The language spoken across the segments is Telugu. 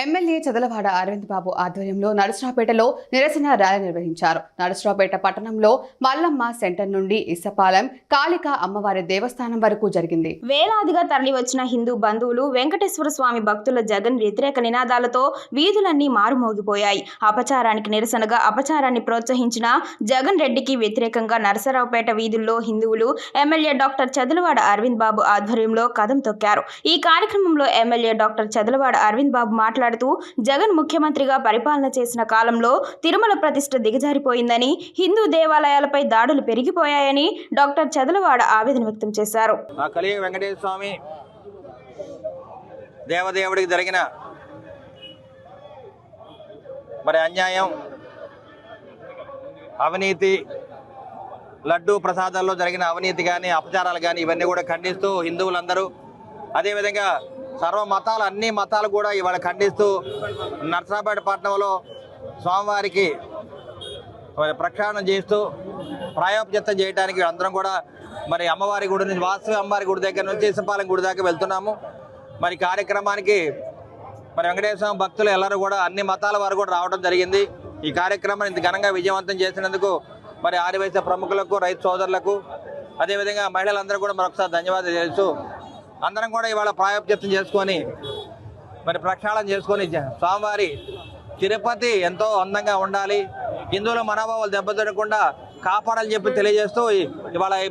ఎమ్మెల్యే చదలవాడ అరవింద్ బాబు ఆధ్వర్యంలో నరసరావుపేటలో నిరసన ర్యాలీ నిర్వహించారు. నరసరావుపేట పట్టణంలో మల్లమ్మ సెంటర్ నుండి ఇసపాలెం కాళిక అమ్మవారి దేవస్థానం వరకు జరిగింది. వేలాదిగా తరలివచ్చిన హిందూ బంధువులు వెంకటేశ్వర స్వామి భక్తుల జగన్ వ్యతిరేక నినాదాలతో వీధులన్నీ మారుమోగిపోయాయి. అపచారానికి నిరసనగా అపచారాన్ని ప్రోత్సహించిన జగన్ రెడ్డికి వ్యతిరేకంగా నరసరావుపేట వీధుల్లో హిందువులు ఎమ్మెల్యే డాక్టర్ చదలవాడ అరవింద్ బాబు ఆధ్వర్యంలో కదం తొక్కారు. ఈ కార్యక్రమంలో ఎమ్మెల్యే డాక్టర్ చదలవాడ అరవింద్ బాబు మాట్లాడుతూ జగన్ ముఖ్యమంత్రిగా పరిపాలన చేసిన కాలంలో తిరుమల ప్రతిష్ట దిగజారిపోయిందని హిందూ దేవాలయాలపై దాడులు పెరిగిపోయాయని డాక్టర్ చదలవాడ ఆవేదన వ్యక్తం చేశారు. వెంకటేశ్వర స్వామి దేవదేవుడికి జరిగిన మరి అన్యాయం అవినీతి లడ్డూ ప్రసాదాల్లో జరిగిన అవినీతి కానీ అపచారాలు కానీ ఇవన్నీ కూడా ఖండిస్తూ హిందువులందరూ అదేవిధంగా సర్వ మతాలు అన్ని మతాలు కూడా ఇవాళ ఖండిస్తూ నర్సరాపేట పట్టణంలో స్వామివారికి మరి ప్రక్షాళన చేస్తూ ప్రాయోపచిత్తం చేయడానికి అందరం కూడా మరి అమ్మవారి గుడి నుంచి వాస్తవి అమ్మవారి గుడి దగ్గర నుంచి ఇసపాలెం గుడి దాకా వెళ్తున్నాము మరి కార్యక్రమానికి మరి వెంకటేశ్వర స్వామి భక్తులు ಎಲ್ಲರೂ కూడా అన్ని మతాల వారు కూడా రావడం జరిగింది ఈ కార్యక్రమాన్ని ఇంత ఘనంగా విజయవంతం చేసినందుకు మరి ఆదివైశ్య ప్రముఖులకు రైతు సోదరులకు అదేవిధంగా మహిళలందరూ కూడా మరొకసారి ధన్యవాదాలు తెలుసు అందరం కూడా ఇవాళ ప్రాయోపచిత్తం చేసుకొని మరి ప్రక్షాళన చేసుకొని స్వామివారి తిరుపతి ఎంతో అందంగా ఉండాలి. హిందువుల మనోభావాలు దెబ్బతినకుండా కాపాడాలని చెప్పి తెలియజేస్తూ ఇవాళ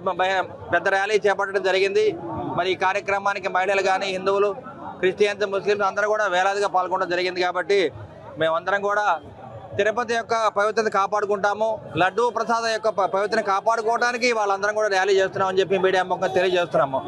పెద్ద ర్యాలీ చేపట్టడం జరిగింది. మరి ఈ కార్యక్రమానికి మహిళలు కానీ హిందువులు క్రిస్టియన్స్ ముస్లిమ్స్ అందరూ కూడా వేలాదిగా పాల్గొనడం జరిగింది కాబట్టి మేమందరం కూడా తిరుపతి యొక్క పవిత్రత కాపాడుకుంటాము. లడ్డూ ప్రసాదం యొక్క ప- కాపాడుకోవడానికి వాళ్ళందరం కూడా ర్యాలీ చేస్తున్నామని చెప్పి మీడియా ముఖంగా తెలియజేస్తున్నాము.